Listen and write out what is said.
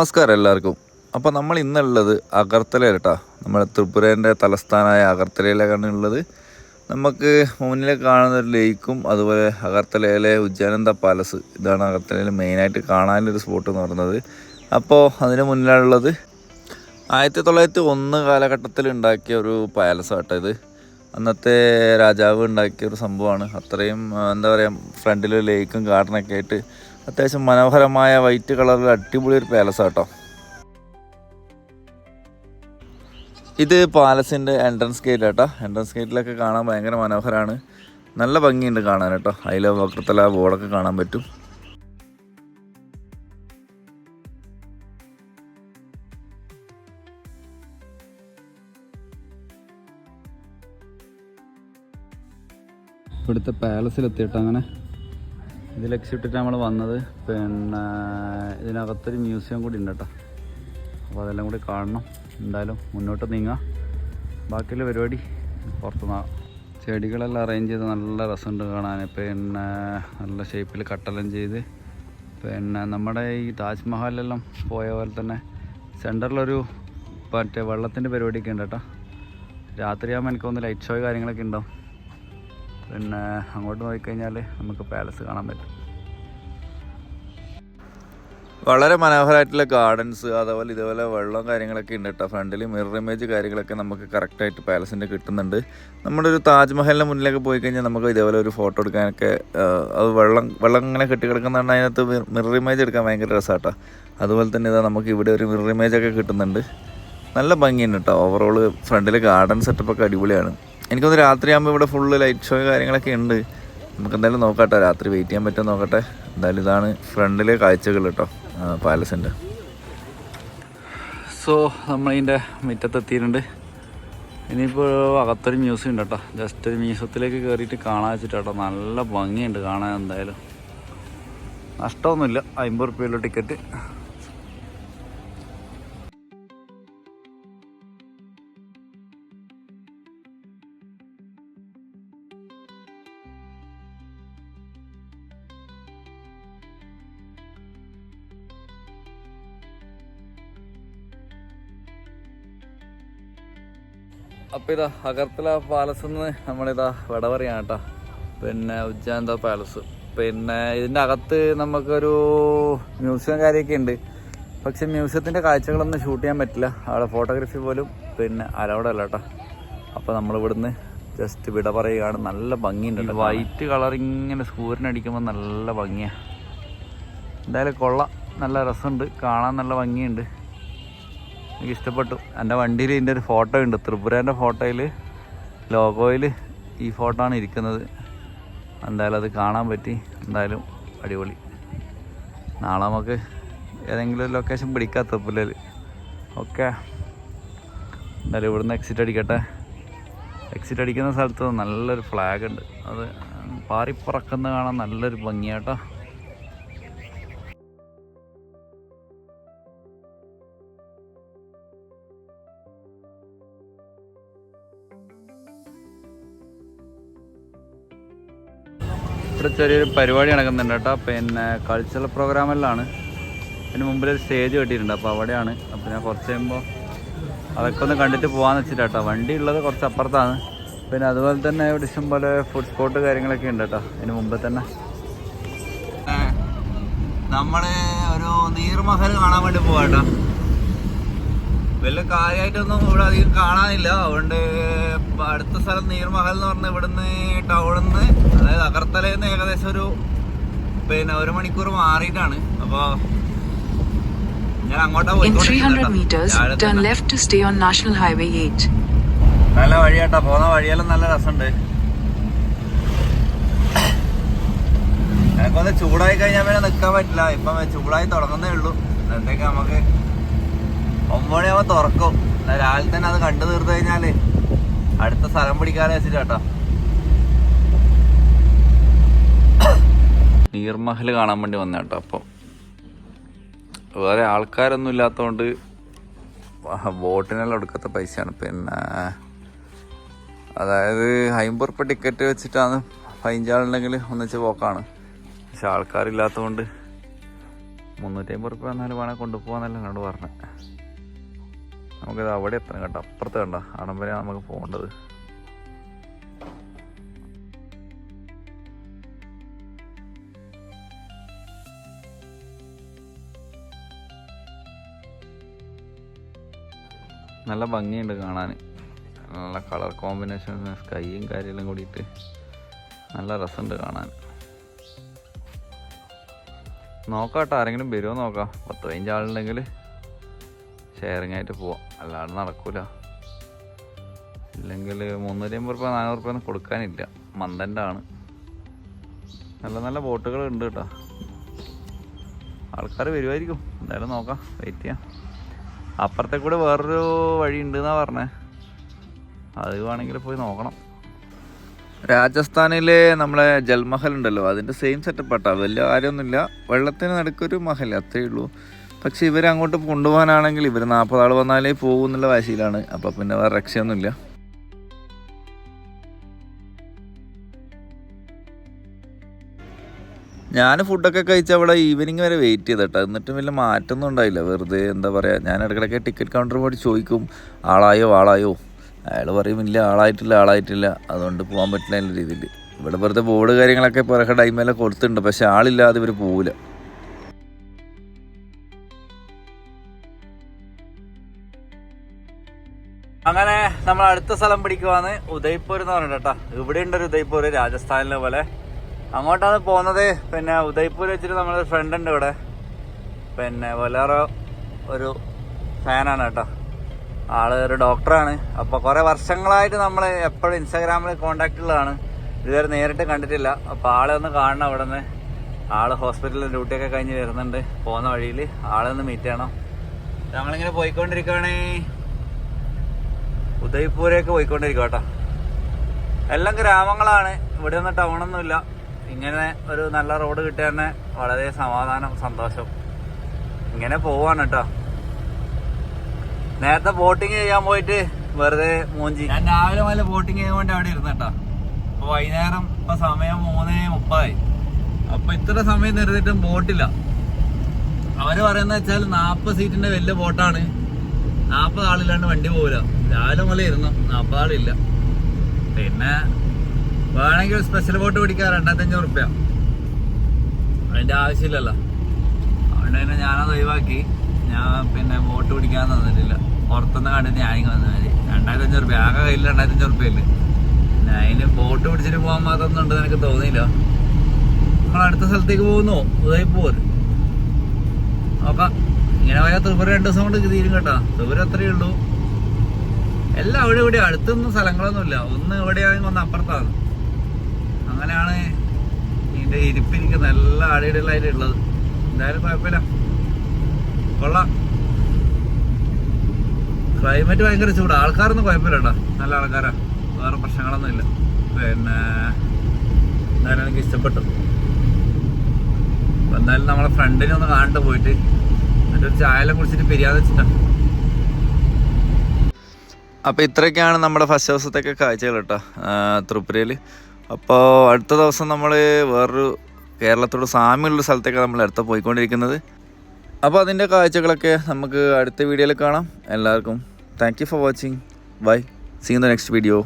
നമസ്കാരം എല്ലാവർക്കും. അപ്പോൾ നമ്മൾ ഇന്നുള്ളത് അഗർത്തലയിൽ കേട്ടോ നമ്മുടെ ത്രിപുരേന്റെ തലസ്ഥാനമായ അഗർത്തലയിലാണ് ഉള്ളത് നമുക്ക് മുന്നിൽ കാണുന്ന ഒരു ലേക്കും അതുപോലെ അഗർത്തലയിലെ ഉജ്ജാനന്ദ പാലസ് ഇതാണ് അഗർത്തലയിൽ മെയിനായിട്ട് കാണാനൊരു സ്പോട്ട് എന്ന് പറയുന്നത്. അപ്പോൾ അതിന് മുന്നിലുള്ളത് ആയിരത്തി തൊള്ളായിരത്തി ഒന്ന് കാലഘട്ടത്തിൽ ഉണ്ടാക്കിയ ഒരു പാലസ് കേട്ടോ ഇത്. അന്നത്തെ രാജാവ് ഉണ്ടാക്കിയ ഒരു സംഭവമാണ്. അത്രയും എന്താ പറയുക ഫ്രണ്ടിൽ ലേക്കും ഗാർഡനൊക്കെ ആയിട്ട് അത്യാവശ്യം മനോഹരമായ വൈറ്റ് കളറിൽ അടിപൊളി ഒരു പാലസ് കേട്ടോ ഇത് പാലസിന്റെ എൻട്രൻസ് ഗേറ്റ് കേട്ടോ എൻട്രൻസ് ഗേറ്റിലൊക്കെ കാണാൻ ഭയങ്കര മനോഹരമാണ് നല്ല ഭംഗിയുണ്ട് കാണാൻ കേട്ടോ അതിലെ വക്രത്തല ബോർഡൊക്കെ കാണാൻ പറ്റും. ഇവിടുത്തെ പാലസിലെത്തിയിട്ട് അങ്ങനെ? ഇത് ലക്ഷ്യമിട്ടിട്ട് നമ്മൾ വന്നത്. പിന്നെ ഇതിനകത്തൊരു മ്യൂസിയം കൂടി ഉണ്ട് കേട്ടോ. അപ്പോൾ അതെല്ലാം കൂടി കാണണം. എന്തായാലും മുന്നോട്ട് നീങ്ങാം. ബാക്കിയുള്ള പരിപാടി പുറത്തുനിന്ന്. ചെടികളെല്ലാം അറേഞ്ച് ചെയ്ത് നല്ല രസമുണ്ട് കാണാൻ പിന്നെ നല്ല ഷേപ്പിൽ കട്ടെല്ലാം ചെയ്ത്. പിന്നെ നമ്മുടെ ഈ താജ്മഹലിലെല്ലാം പോയ പോലെ തന്നെ സെന്ററിലൊരു മറ്റേ വെള്ളത്തിന്റെ പരിപാടിയൊക്കെ ഉണ്ട് കേട്ടോ. രാത്രിയാകുമ്പോൾ എനിക്കൊന്ന് ലൈറ്റ് ഷോ കാര്യങ്ങളൊക്കെ ഉണ്ടാവും. പിന്നെ അങ്ങോട്ട് നോക്കിക്കഴിഞ്ഞാൽ നമുക്ക് പാലസ് കാണാൻ പറ്റും. വളരെ മനോഹരമായിട്ടുള്ള ഗാർഡൻസ് അതേപോലെ ഇതേപോലെ വെള്ളം കാര്യങ്ങളൊക്കെ ഉണ്ട് കേട്ടോ ഫ്രണ്ടിൽ മിറർ ഇമേജ് കാര്യങ്ങളൊക്കെ നമുക്ക് കറക്റ്റായിട്ട് പാലസിന്റെ കിട്ടുന്നുണ്ട്. നമ്മുടെ ഒരു താജ്മഹലിന്റെ മുന്നിലൊക്കെ പോയി കഴിഞ്ഞാൽ നമുക്ക് ഇതേപോലെ ഒരു ഫോട്ടോ എടുക്കാനൊക്കെ അത് വെള്ളം വെള്ളം ഇങ്ങനെ കെട്ടി കിടക്കുന്നതാണ് അതിനകത്ത് മിറർ ഇമേജ് എടുക്കാൻ ഭയങ്കര രസമാട്ടോ അതുപോലെ തന്നെ ഇതാ നമുക്ക് ഇവിടെ ഒരു മിറർ ഇമേജ് ഒക്കെ കിട്ടുന്നുണ്ട്. നല്ല ഭംഗിയുണ്ട് കേട്ടോ ഓവറോൾ ഫ്രണ്ടിൽ ഗാർഡൻ സെറ്റപ്പൊക്കെ അടിപൊളിയാണ്. എനിക്കൊന്ന് രാത്രിയാകുമ്പോൾ ഇവിടെ ഫുള്ള് ലൈറ്റ് ഷോ കാര്യങ്ങളൊക്കെ ഉണ്ട്. നമുക്ക് എന്തായാലും നോക്കട്ടെ. രാത്രി വെയിറ്റ് ചെയ്യാൻ പറ്റുമോ നോക്കട്ടെ. എന്തായാലും ഇതാണ് ഫ്രണ്ടിലെ കാഴ്ചകൾ കേട്ടോ. പാലസിന്റെ സോ നമ്മളതിന്റെ മുറ്റത്തെത്തിയിട്ടുണ്ട്. ഇനിയിപ്പോൾ അകത്തൊരു മ്യൂസിയം ഉണ്ട് കേട്ടോ. ജസ്റ്റ് ഒരു മ്യൂസിയത്തിലേക്ക് കയറിയിട്ട് കാണാൻ വെച്ചിട്ട് നല്ല ഭംഗിയുണ്ട് കാണാൻ എന്തായാലും. നഷ്ടമൊന്നുമില്ല. അമ്പത് റുപ്യയുള്ള ടിക്കറ്റ് അപ്പോൾ ഇതാ അഗർത്തല പാലസ് നിന്ന് നമ്മളിതാ വിട പറയാണ് കേട്ടോ പിന്നെ ഉജ്ജാന്ത പാലസ് പിന്നെ ഇതിന്റെ അകത്ത് നമുക്കൊരു മ്യൂസിയം കാര്യമൊക്കെ ഉണ്ട് പക്ഷെ മ്യൂസിയത്തിന്റെ കാഴ്ചകളൊന്നും ഷൂട്ട് ചെയ്യാൻ പറ്റില്ല. അവിടെ ഫോട്ടോഗ്രാഫി പോലും പിന്നെ അലൗഡ് അല്ല കേട്ടോ അപ്പോൾ നമ്മളിവിടുന്ന് ജസ്റ്റ് വിട പറയുകയാണ്. നല്ല ഭംഗിയുണ്ട് വൈറ്റ് കളർ ഇങ്ങനെ സൂര്യനടിക്കുമ്പോൾ നല്ല ഭംഗിയാണ് എന്തായാലും കൊള്ളാം. നല്ല രസമുണ്ട്. കാണാൻ നല്ല ഭംഗിയുണ്ട്. എനിക്ക് ഇഷ്ടപ്പെട്ടു എന്റെ വണ്ടിയിൽ ഇതിന്റെ ഒരു ഫോട്ടോ ഉണ്ട്. ത്രിപുരേന്റെ ഫോട്ടോയിൽ ലോഗോയിൽ ഈ ഫോട്ടോ ആണ് ഇരിക്കുന്നത്. എന്തായാലും അത് കാണാൻ പറ്റി. എന്തായാലും അടിപൊളി. നാളെ നമുക്ക് ഏതെങ്കിലും ഒരു ലൊക്കേഷൻ പിടിക്കാം ത്രിപുരയിൽ. ഓക്കെ. എന്തായാലും ഇവിടുന്ന് എക്സിറ്റ് അടിക്കട്ടെ. എക്സിറ്റ് അടിക്കുന്ന സ്ഥലത്ത് നല്ലൊരു ഫ്ലാഗ് ഉണ്ട്. അത് പാറിപ്പറക്കുന്ന കാണാൻ നല്ലൊരു ഭംഗിയാട്ടോ. ഇവിടെ ചെറിയൊരു പരിപാടി നടക്കുന്നുണ്ട് കേട്ടോ. പിന്നെ കൾച്ചറൽ പ്രോഗ്രാമെല്ലാം അതിന് മുമ്പിൽ ഒരു സ്റ്റേജ് കെട്ടിയിട്ടുണ്ട്. അപ്പോൾ അവിടെയാണ്. അപ്പോൾ ഞാൻ കുറച്ച് കഴിയുമ്പോൾ അതൊക്കെ ഒന്ന് കണ്ടിട്ട് പോകാമെന്ന് വെച്ചിട്ട് കേട്ടോ. വണ്ടി ഉള്ളത് കുറച്ച് അപ്പുറത്താണ്. പിന്നെ അതുപോലെ തന്നെ ഇവിടെ ഇഷ്ടം പോലെ ഫുഡ് സ്പോട്ട് കാര്യങ്ങളൊക്കെ ഉണ്ട് കേട്ടോ. അതിന് മുമ്പ് തന്നെ. നമ്മൾ ഒരു നീർമഹൽ കാണാൻ വേണ്ടി പോവാട്ടോ വലിയ കാര്യമായിട്ടൊന്നും ഇവിടെ അധികം കാണാനില്ല. അതുകൊണ്ട് അടുത്ത സ്ഥലം നീർമഹൽ എന്ന് പറഞ്ഞ ഇവിടുന്ന് ടൗണിൽ നിന്ന് അതായത് അഗർത്തലയിൽ നിന്ന് ഏകദേശം ഒരു പിന്നെ ഒരു മണിക്കൂർ മാറിയിട്ടാണ്. അപ്പൊ ഞാൻ അങ്ങോട്ടാ In 300 പോയിക്കൊണ്ടിരിക്കുന്നത് meters, turn left to stay on National Highway 8. നല്ല വഴിയാട്ടാ. പോകുന്ന വഴിയെല്ലാം നല്ല രസമുണ്ട്. എനക്കൊന്ന് ചൂടായി കഴിഞ്ഞാൽ പിന്നെ നിൽക്കാൻ പറ്റില്ല. ഇപ്പം ചൂടായി തുടങ്ങുന്നേ ഉള്ളൂ. എന്തൊക്കെ നമുക്ക് ഒമ്പത് മണിയാകുമ്പോൾ തുറക്കും. രാവിലെ തന്നെ അത് കണ്ടു തീർത്ത് കഴിഞ്ഞാൽ അടുത്ത സ്ഥലം പിടിക്കാതെ വെച്ചിട്ട് കേട്ടോ നീർമഹൽ കാണാൻ വേണ്ടി വന്ന കേട്ടോ അപ്പം. വേറെ ആൾക്കാരൊന്നും ഇല്ലാത്തതുകൊണ്ട് ബോട്ടിനെല്ലാം എടുക്കാത്ത പൈസയാണ്. പിന്നെ അതായത് അമ്പത് ടിക്കറ്റ് വെച്ചിട്ടാണ് പതിനഞ്ചാളുണ്ടെങ്കിൽ ഒന്നിച്ച് പോക്കാണ്. പക്ഷെ ആൾക്കാരില്ലാത്തതുകൊണ്ട് മുന്നൂറ്റി അമ്പത് റുപ്യ വന്നാലും വേണേൽ കൊണ്ടുപോകാന്നല്ല എന്നോട് പറഞ്ഞത് നമുക്കിത് അവിടെ എത്തണം കേട്ടോ. അപ്പുറത്ത് കണ്ട? വരെ നമുക്ക് പോകേണ്ടത്. നല്ല ഭംഗിയുണ്ട് കാണാൻ. നല്ല കളർ കോമ്പിനേഷൻ സ്കൈയും കാര്യമെല്ലാം കൂടിയിട്ട് നല്ല രസമുണ്ട് കാണാൻ. നോക്കാം കേട്ടോ ആരെങ്കിലും വരുമോ നോക്കാം. പത്ത് പതിനഞ്ച് ആളുണ്ടെങ്കിൽ ഷെയറിങ് ആയിട്ട് പോവാം. അല്ലാണ്ട് നടക്കൂല. ഇല്ലെങ്കിൽ മുന്നൂറ്റി അമ്പത് റുപ്യ നാനൂറ് റുപ്യ ഒന്നും കൊടുക്കാനില്ല. മന്ദന്റെ ആണ്. നല്ല നല്ല ബോട്ടുകൾ ഉണ്ട് കേട്ടോ. ആൾക്കാർ വരുമായിരിക്കും എന്തായാലും നോക്കാം. വെയിറ്റ് ചെയ്യാം. അപ്പുറത്തെ കൂടെ വേറൊരു വഴി ഉണ്ട് എന്നാ പറഞ്ഞേ. അത് വേണമെങ്കിൽ പോയി നോക്കണം. രാജസ്ഥാനിലെ നമ്മളെ ജൽമഹൽ ഉണ്ടല്ലോ അതിന്റെ സെയിം സെറ്റപ്പ് ആട്ടാ. വലിയ കാര്യമൊന്നുമില്ല. വെള്ളത്തിന് നടുക്കൊരു മഹൽ അത്രയേ ഉള്ളൂ. പക്ഷേ ഇവരങ്ങോട്ട് കൊണ്ടുപോകാനാണെങ്കിൽ ഇവർ നാൽപ്പത് ആൾ വന്നാലേ പോകും എന്നുള്ള വാശിയിലാണ്. അപ്പോൾ പിന്നെ വേറെ രക്ഷയൊന്നുമില്ല. ഞാൻ ഫുഡൊക്കെ കഴിച്ച് അവിടെ ഈവനിങ് വരെ വെയിറ്റ് ചെയ്തിട്ടോ. എന്നിട്ടും വലിയ മാറ്റമൊന്നും ഉണ്ടായില്ല. വെറുതെ എന്താ പറയുക ഞാൻ ഇടയ്ക്കിടയ്ക്ക് ടിക്കറ്റ് കൗണ്ടർ പോയി ചോദിക്കും ആളായോ ആളായോ? അയാൾ പറയും ഇല്ല ആളായിട്ടില്ല ആളായിട്ടില്ല. അതുകൊണ്ട് പോകാൻ പറ്റില്ല എന്റെ രീതിയിൽ ഇവിടെ വെറുതെ ബോർഡ് കാര്യങ്ങളൊക്കെ പുറകെ ടൈമെല്ലാം കൊടുത്തിട്ടുണ്ട്. പക്ഷെ ആളില്ലാതെ ഇവർ പോവില്ല അങ്ങനെ നമ്മൾ അടുത്ത സ്ഥലം പിടിക്കുവാന്ന് ഉദയ്പൂർ എന്ന് പറഞ്ഞിട്ടാ. ഇവിടെ ഉണ്ട് ഒരു ഉദയ്പൂർ രാജസ്ഥാനിലെ പോലെ. അങ്ങോട്ടാണ് പോകുന്നത്. പിന്നെ ഉദയ്പൂർ വെച്ചിട്ട് നമ്മളൊരു ഫ്രണ്ട് ഉണ്ട് ഇവിടെ. പിന്നെ വലേറോ ഒരു ഫാനാണ് കേട്ടോ. ആൾ ഒരു ഡോക്ടറാണ് അപ്പോൾ കുറേ വർഷങ്ങളായിട്ട് നമ്മൾ എപ്പോഴും ഇൻസ്റ്റാഗ്രാമിൽ കോണ്ടാക്ട് ഉള്ളതാണ്. ഇതുവരെ നേരിട്ട് കണ്ടിട്ടില്ല. അപ്പോൾ ആളെ ഒന്ന് കാണണം അവിടെ നിന്ന് ആൾ ഹോസ്പിറ്റലിൽ ഡ്യൂട്ടിയൊക്കെ കഴിഞ്ഞ് വരുന്നുണ്ട്. പോകുന്ന വഴിയിൽ ആളെ ഒന്ന് മീറ്റ് ചെയ്യണം. ഞങ്ങളിങ്ങനെ പോയിക്കൊണ്ടിരിക്കുകയാണേ ഉദയ്പൂരേക്ക് പോയിക്കൊണ്ടിരിക്കുക കേട്ടോ. എല്ലാം ഗ്രാമങ്ങളാണ്. ഇവിടെ ഒന്നും ടൗണൊന്നുമില്ല ഇങ്ങനെ ഒരു നല്ല റോഡ് കിട്ടിയ തന്നെ വളരെ സമാധാനം സന്തോഷം. ഇങ്ങനെ പോവാണ് കേട്ടോ നേരത്തെ ബോട്ടിങ് ചെയ്യാൻ പോയിട്ട് വെറുതെ മൂഞ്ചി. ഞാൻ രാവിലെ മുതൽ ബോട്ടിങ് ചെയ്യാൻ വേണ്ടി അവിടെ ഇരുന്ന് കേട്ടോ അപ്പൊ വൈകുന്നേരം ഇപ്പൊ സമയം മൂന്നേ മുപ്പതായി. അപ്പൊ ഇത്ര സമയം നിർത്തിയിട്ടും ബോട്ടില്ല അവർ പറയുന്ന വെച്ചാൽ നാപ്പത് സീറ്റിന്റെ വലിയ ബോട്ടാണ് നാപ്പത് ആളില്ലാണ്ട് വണ്ടി പോവില്ല. രാവിലെ മുതൽ ഇരുന്നു. നാപ്പത് ആളില്ല. പിന്നെ വേണമെങ്കിൽ സ്പെഷ്യൽ ബോട്ട് പിടിക്കാം രണ്ടായിരത്തി അഞ്ഞൂറ് റുപ്യ. അതിന്റെ ആവശ്യമില്ലല്ലോ. അതുകൊണ്ട് തന്നെ ഞാനത് ഒഴിവാക്കി. ഞാൻ പിന്നെ ബോട്ട് പിടിക്കാൻ തന്നിട്ടില്ല. പുറത്തുനിന്ന് കണ്ടിട്ട് ഞാനിങ്ങ് വന്നാൽ മതി. രണ്ടായിരത്തി അഞ്ഞൂറ് റുപ്യ. ആകെ കയ്യിൽ രണ്ടായിരത്തി അഞ്ഞൂറ് റുപ്യ ഇല്ല? പിന്നെ അതിന് ബോട്ട് പിടിച്ചിട്ട് പോകാൻ മാത്രമൊന്നും ഉണ്ടെന്ന് എനിക്ക് തോന്നിയില്ല? നമ്മൾ അടുത്ത സ്ഥലത്തേക്ക് പോകുന്നു. ഉദയ്പൂർ നോക്കാം ഇങ്ങനെ പോയാൽ ത്രിപുര രണ്ട് ദിവസം കൊണ്ട് തീരും കേട്ടോ. ത്രിപുര അത്രയേ ഉള്ളൂ. എല്ലാം അവിടെ ഇവിടെ അടുത്തൊന്നും സ്ഥലങ്ങളൊന്നുമില്ല. ഒന്ന് എവിടെയാണെങ്കിൽ ഒന്ന് അപ്പുറത്താണ്. അങ്ങനെയാണ് ഇതിന്റെ എനിക്ക് നല്ല അടിയിടലായിട്ട് ഉള്ളത് എന്തായാലും കുഴപ്പമില്ല. കൊള്ളാം. ക്ലൈമറ്റ് ഭയങ്കര ചൂട്. ആൾക്കാരൊന്നും കുഴപ്പമില്ല കേട്ടോ. നല്ല ആൾക്കാരാ. വേറെ പ്രശ്നങ്ങളൊന്നും ഇല്ല. പിന്നെ എന്തായാലും എനിക്ക് ഇഷ്ടപ്പെട്ടു. അപ്പം എന്തായാലും നമ്മളെ ഫ്രണ്ടിനെ ഒന്ന് കാണിട്ട് പോയിട്ട്. എന്നിട്ടൊരു ചായയെല്ലാം കുടിച്ചിട്ട് പിരിയാന്ന് വെച്ചിട്ടാ. അപ്പോൾ ഇത്രയൊക്കെയാണ് നമ്മുടെ ഫസ്റ്റ് ദിവസത്തൊക്കെ കാഴ്ചകൾ കേട്ടോ. ത്രിപുരയിൽ അപ്പോൾ അടുത്ത ദിവസം നമ്മൾ വേറൊരു കേരളത്തോട് സാമ്യമുള്ള സ്ഥലത്തേക്കാണ് നമ്മൾ അടുത്ത പോയിക്കൊണ്ടിരിക്കുന്നത്. അപ്പോൾ അതിന്റെ കാഴ്ചകളൊക്കെ നമുക്ക് അടുത്ത വീഡിയോയിൽ കാണാം. എല്ലാവർക്കും thank you for watching bye see in the next video